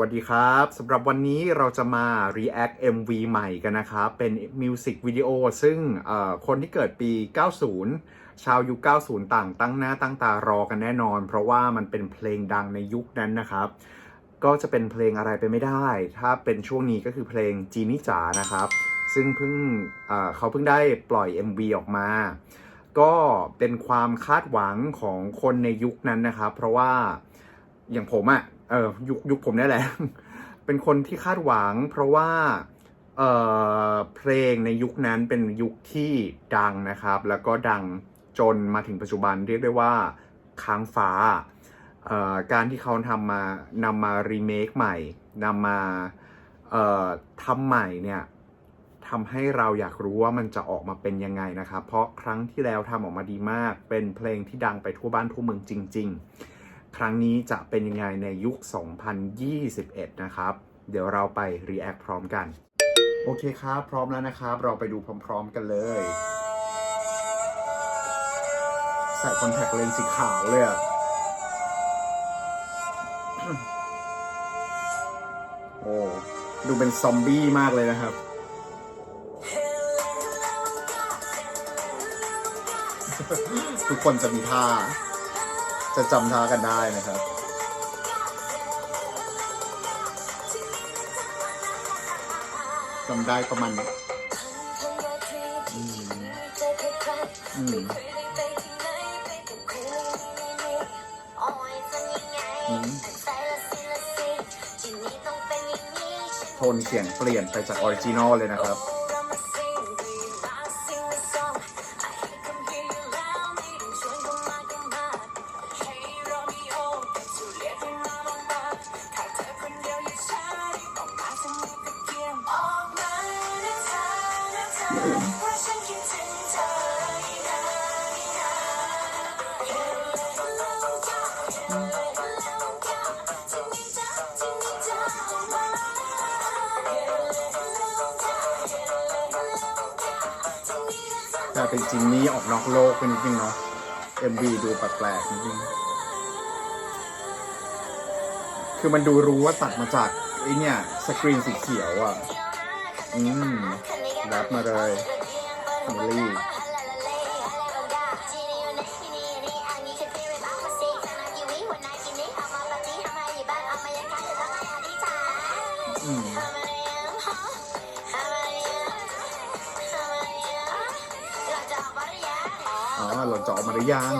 วัสดีครับสำหรับวันนี้เราจะมา react MV ใหม่กันนะครับ เป็นมิวสิกวิดีโอซึ่งคนที่เกิดปี 90 ชาวยุค 90 ต่างตั้งหน้าตั้งตารอกันแน่นอน เพราะว่ามันเป็นเพลงดังในยุคนั้นนะครับ ก็จะเป็นเพลงอะไรไปไม่ได้ ถ้าเป็นช่วงนี้ก็คือเพลงจีนี่จ๋านะครับ ซึ่งเพิ่งเอ่อเขาเพิ่งได้ปล่อย MV ออกมา ก็เป็นความคาดหวังของคนในยุคนั้นนะครับ เพราะว่าอย่างผมอะ่ะ เออยุคยุคผมนี่แหละ เป็นคนที่คาดหวัง เพราะว่าเออเพลงในยุคนั้นเป็นยุคที่ดังนะครับ แล้วก็ดังจนมาถึงปัจจุบันเรียกได้ว่าค้างฟ้าเอ่อการที่เขาทำมานำมารีเมคใหม่นำมาเอ่อทำใหม่เนี่ยทำให้เราอยากรู้ว่ามันจะออกมาเป็นยังไงนะครับ เพราะครั้งที่แล้วทำออกมาดีมาก เป็นเพลงที่ดังไปทั่วบ้านทั่วเมืองจริง ๆ ครั้งนี้จะเป็นยังไงในยุค 2021 นะครับ เดี๋ยวเราไป react พร้อมกัน โอเคครับ พร้อมแล้วนะครับ เราไปดูพร้อม ๆ กันเลย ใส่คอนแทคเลนส์สีขาวเลยอะโอ้ ดูเป็นซอมบี้มากเลยนะครับทุกคนจะมีท่า จะจำท่ากันได้นะครับ จำได้ประมาณนี้อืมอืมอืมโทนเสียงเปลี่ยนไปจากออริจินอลเลยนะครับ เป็นจริงนี้ออกนอกโลกเป็นจริงเนาะ MV ดูแปลกๆจริงคือมันดูรู้ว่าตัดมาจากไอเนี่ยสกรีนสีเขียวอะ อืมแรปมาเลยมิลลี่ จะออกมาหรือยัง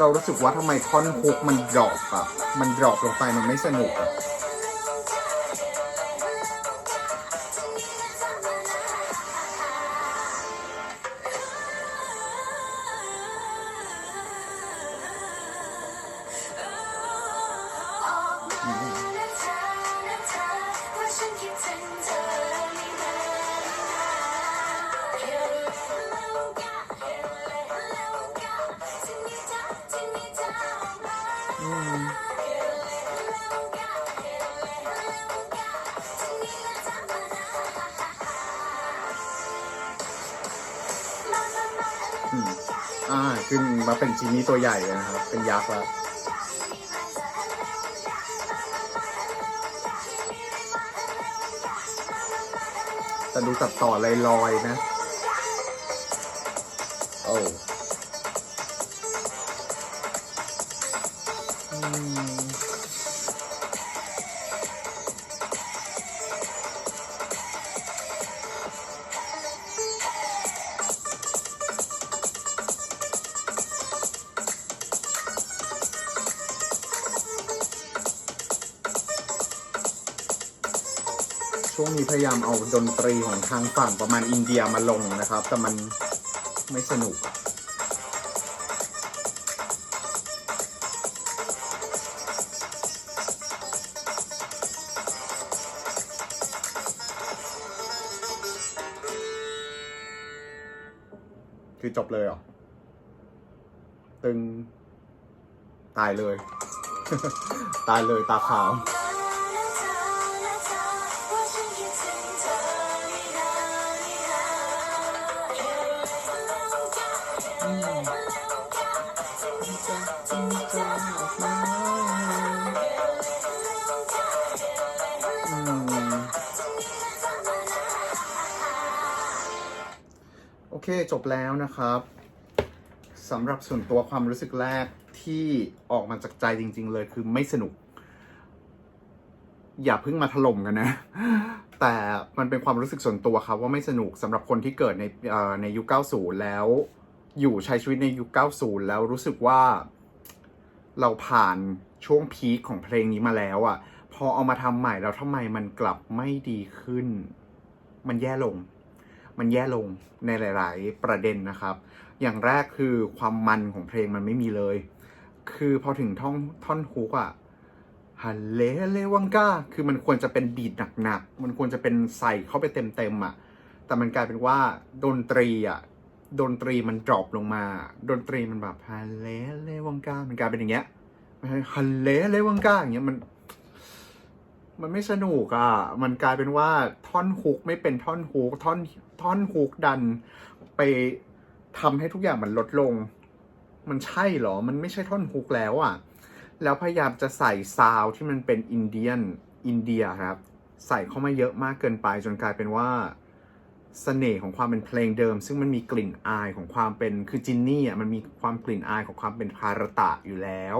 เรารู้สึกว่าทำไมท่อนฮุกมันดรอปอะมันดรอปลงไปมันไม่สนุกอะ อ่าขึ้นมาเป็นจีนี่ตัวใหญ่นะครับ เป็นยักษ์แล้วแต่ดูตัดต่อลอยๆนะ ช่วงนี้พยายามเอาดนตรีของทางฝั่งประมาณอินเดียมาลงนะครับ แต่มันไม่สนุกคือจบเลยเหรอ ตึง ตายเลย ตายเลยตาขาว โอเค จบแล้วนะครับสำหรับส่วนตัวความรู้สึกแรกที่ออกมาจากใจจริง ๆ เลยคือไม่สนุก อย่าเพิ่งมาถล่มกันนะ แต่มันเป็นความรู้สึกส่วนตัวครับว่าไม่สนุกสำหรับคนที่เกิดในเอ่อในยุค 90 แล้ว อยู่ใช้ชีวิตในยุค 90 แล้วรู้สึกว่าเราผ่านช่วงพีคของเพลงนี้มาแล้วอะ่ะ พอเอามาทำใหม่แล้วทำไมมันกลับไม่ดีขึ้น มันแย่ลง มันแย่ลงในหลาย ๆ ประเด็นนะครับ อย่างแรกคือความมันของเพลงมันไม่มีเลย คือพอถึงท่อนท่อนฮุกอะฮัลเลเลวังกาคือมันควรจะเป็นบีดหนัก ๆ มันควรจะเป็นใส่เข้าไปเต็ม ๆอะแต่มันกลายเป็นว่าดนตรีอะ ดนตรีมันดรอปลงมา ดนตรีมันแบบฮัลเลเลวังกามันกลายเป็นอย่างเงี้ยไม่ใช่ฮัลเลเลวังกาอย่างเงี้ยมัน มันไม่สนุกอะมันกลายเป็นว่าท่อนฮุกไม่เป็นท่อนฮุกท่อนท่อนฮุกดันไปทำให้ทุกอย่างมันลดลง มันใช่เหรอ มันไม่ใช่ท่อนฮุกแล้วอะ แล้วพยายามจะใส่ซาวที่มันเป็นอินเดียนอินเดียครับ ใส่เข้ามาเยอะมากเกินไปจนกลายเป็นว่า เสน่ห์ของความเป็นเพลงเดิม ซึ่งมันมีกลิ่นอายของความเป็นคือจินนี่อะมันมีความกลิ่นอายของความเป็นคารตะอยู่แล้ว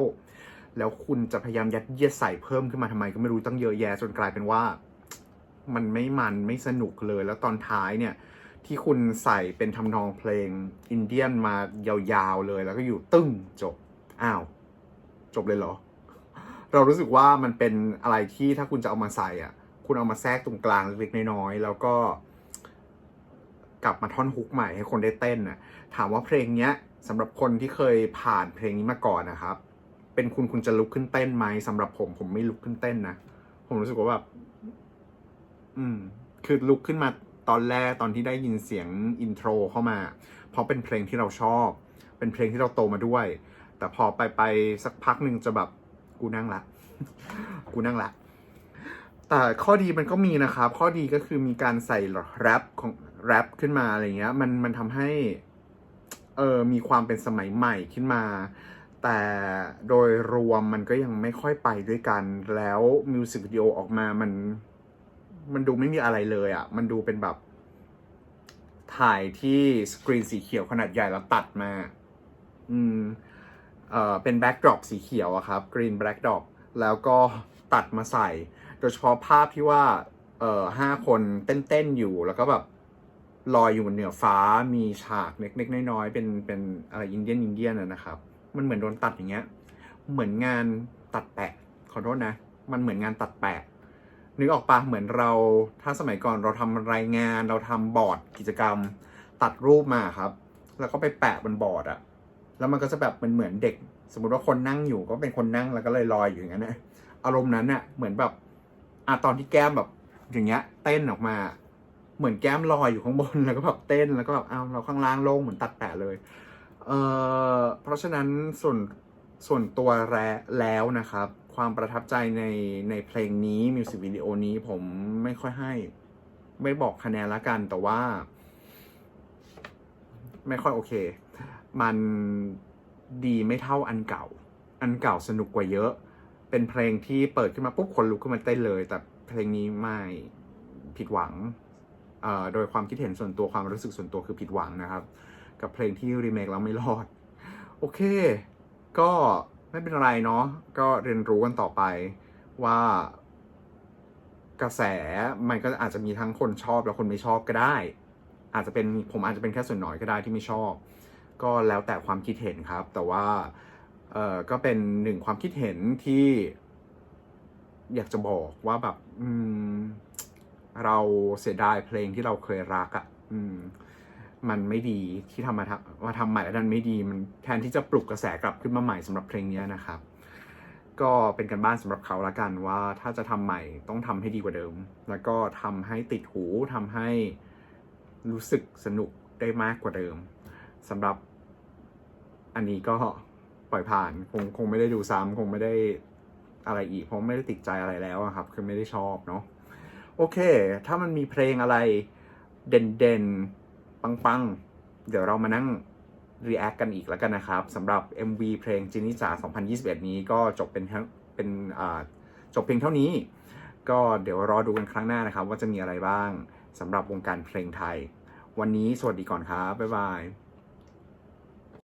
แล้วคุณจะพยายามยัดเยียดใส่เพิ่มขึ้นมาทำไมก็ไม่รู้ตั้งเยอะแยะจนกลายเป็นว่า มันไม่มันไม่สนุกเลย แล้วตอนท้ายเนี่ย ที่คุณใส่เป็นทำนองเพลงอินเดียนมายาวๆเลย แล้วก็อยู่ตึ้งจบอ้าวจบเลยเหรอ เรารู้สึกว่ามันเป็นอะไรที่ถ้าคุณจะเอามาใส่อะ คุณเอามาแทรกตรงกลางเล็กๆน้อยๆแล้วก็ กลับมาท่อนฮุกใหม่ให้คนได้เต้นน่ะถามว่าเพลงเนี้ยสำหรับคนที่เคยผ่านเพลงนี้มาก่อนนะครับ เป็นคุณคุณจะลุกขึ้นเต้นไหมสำหรับผมผมไม่ลุกขึ้นเต้นนะผมรู้สึกว่าแบบอืม คือลุกขึ้นมาตอนแรกตอนที่ได้ยินเสียงอินโทรเข้ามา เพราะเป็นเพลงที่เราชอบ เป็นเพลงที่เราโตมาด้วย แต่พอไปไปสักพักหนึ่งจะแบบกูนั่งละ กูนั่งละ แต่ข้อดีมันก็มีนะครับ ข้อดีก็คือมีการใส่แรปของแรปขึ้นมาอะไรเงี้ย มันมันทำให้เออมีความเป็นสมัยใหม่ขึ้นมา แต่โดยรวมมันก็ยังไม่ค่อยไปด้วยกัน แล้วมิวสิกวิดีโอออกมามัน มันดูไม่มีอะไรเลยอะ่ะ มันดูเป็นแบบถ่ายที่สกรีนสีเขียวขนาดใหญ่แล้วตัดมา อืม เอ่อ เป็นแบ็กดรอปสีเขียวอะครับ กรีนแบ็กดรอปแล้วก็ตัดมาใส่ โดยเฉพาะภาพที่ว่าเอ่อห้าคนเต้นๆอยู่แล้วก็แบบลอยอยู่บนเหนือฟ้ามีฉากเล็กๆน้อยๆเป็นเป็นอะไรอินเดียนอินเดียนนะครับ มันเหมือนโดนตัดอย่างเงี้ย เหมือนงานตัดแปะขอโทษนะ มันเหมือนงานตัดแปะนึกออกปะเหมือนเราถ้าสมัยก่อนเราทำรายงานเราทำบอร์ดกิจกรรม ตัดรูปมาครับ แล้วก็ไปแปะบนบอร์ดอะแล้วมันก็จะแบบมันเหมือนเด็ก สมมติว่าคนนั่งอยู่ก็เป็นคนนั่งแล้วก็เลยลอยอยู่อย่างนั้นนะอารมณ์นั้นน่ะเหมือนแบบ อะตอนที่แก้มแบบ อย่างเงี้ย เต้นออกมา เหมือนแก้มลอยอยู่ข้างบนแล้วก็แบบเต้นแล้วก็แบบอ้าวเราข้างล่างโล่งเหมือนตัดแปะเลย เอ่อเพราะฉะนั้นส่วนส่วนตัวแรแล้วนะครับ ความประทับใจในในเพลงนี้มิวสิกวิดีโอนี้ผมไม่ค่อยให้ ไม่บอกคะแนนละกันแต่ว่า ไม่ค่อยโอเค มันดีไม่เท่าอันเก่า อันเก่าสนุกกว่าเยอะ เป็นเพลงที่เปิดขึ้นมาปุ๊บคนลุกขึ้นมาเต้นเลย แต่เพลงนี้ไม่ผิดหวังโดยความคิดเห็นส่วนตัวความรู้สึกส่วนตัวคือผิดหวังนะครับ กับเพลงที่รีเมคแล้วไม่รอด โอเค ก็ไม่เป็นไรเนาะก็เรียนรู้กันต่อไปว่ากระแสมันก็อาจจะมีทั้งคนชอบและคนไม่ชอบก็ได้ อาจจะเป็นผมอาจจะเป็นแค่ส่วนน้อยก็ได้ที่ไม่ชอบ ก็แล้วแต่ความคิดเห็นครับ แต่ว่า เออก็เป็นหนึ่งความคิดเห็นที่ อยากจะบอกว่าแบบ อืม เราเสียดายเพลงที่เราเคยรักอะ่ะ อืม มันไม่ดีที่ทำมาทำมาทำใหม่แล้วดันไม่ดี มันแทนที่จะปลุกกระแสกลับขึ้นมาใหม่สำหรับเพลงนี้นะครับ ก็เป็นกันบ้านสำหรับเขาละกันว่าถ้าจะทำใหม่ต้องทำให้ดีกว่าเดิม แล้วก็ทำให้ติดหูทำให้รู้สึกสนุกได้มากกว่าเดิมสำหรับอันนี้ก็ ปล่อยผ่านคงคงไม่ได้ดูซ้ำคงไม่ได้อะไรอีก เพราะไม่ได้ติดใจอะไรแล้วครับ คือไม่ได้ชอบเนาะโอเค ถ้ามันมีเพลงอะไรเด่นๆ ปังๆ เดี๋ยวเรามานั่ง react กันอีกแล้วกันนะครับสำหรับ MV เพลงจินิจา2021 นี้ก็จบเป็นเป็นจบเพียงเท่านี้ ก็เดี๋ยวรอดูกันครั้งหน้านะครับ ว่าจะมีอะไรบ้างสำหรับวงการเพลงไทย วันนี้สวัสดีก่อนครับ บ๊ายบาย